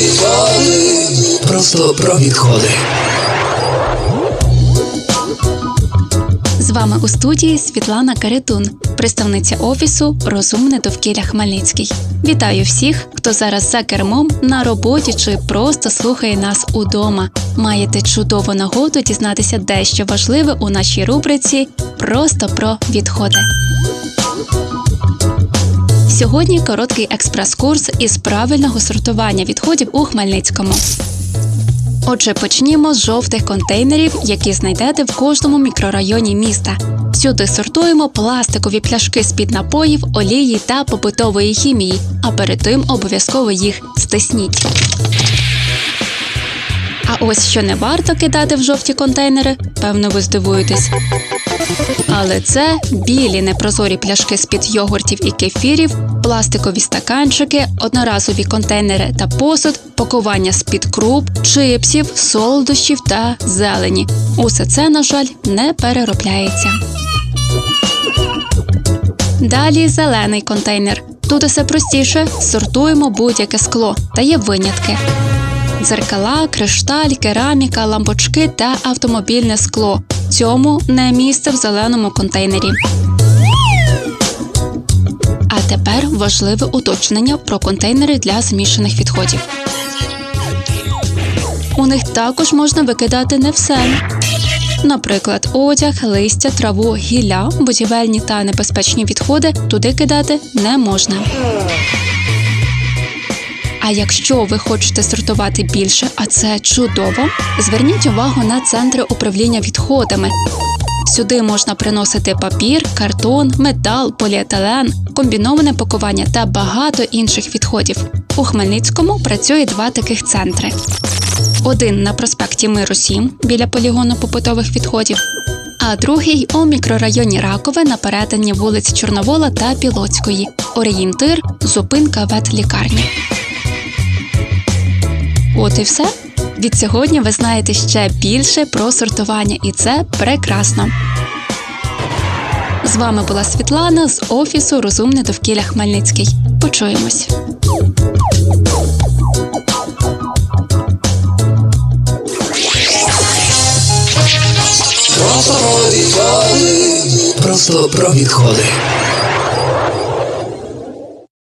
відходи. Просто про відходи. З вами у студії Світлана Каретун, представниця офісу Розумне довкілля Хмельницький. Вітаю всіх, хто зараз за кермом на роботі чи просто слухає нас удома. Маєте чудову нагоду дізнатися дещо важливе у нашій рубриці Просто про відходи. Сьогодні короткий експрес-курс із правильного сортування відходів у Хмельницькому. Отже, почнімо з жовтих контейнерів, які знайдете в кожному мікрорайоні міста. Сюди сортуємо пластикові пляшки з-під напоїв, олії та побутової хімії, а перед тим обов'язково їх стисніть. А ось що не варто кидати в жовті контейнери, певно, ви здивуєтесь. Але це білі непрозорі пляшки з-під йогуртів і кефірів, пластикові стаканчики, одноразові контейнери та посуд, пакування з-під круп, чипсів, солодощів та зелені. Усе це, на жаль, не переробляється. Далі зелений контейнер. Тут усе простіше сортуємо будь-яке скло та є винятки. Дзеркала, кришталь, кераміка, лампочки та автомобільне скло. Цьому не місце в зеленому контейнері. А тепер важливе уточнення про контейнери для змішаних відходів. У них також можна викидати не все. Наприклад, одяг, листя, траву, гілля, будівельні та небезпечні відходи туди кидати не можна. А якщо ви хочете сортувати більше, а це чудово, зверніть увагу на центри управління відходами. Сюди можна приносити папір, картон, метал, поліетилен, комбіноване пакування та багато інших відходів. У Хмельницькому працює два таких центри: один на проспекті Миру 7 біля полігону побутових відходів, а другий у мікрорайоні Ракове на перетині вулиць Чорновола та Пілоцької. Орієнтир зупинка ветлікарні. От і все. Від сьогодні ви знаєте ще більше про сортування, і це прекрасно. З вами була Світлана з офісу Розумне довкілля Хмельницький. Почуємось. Просто про відходи. Просто про відходи.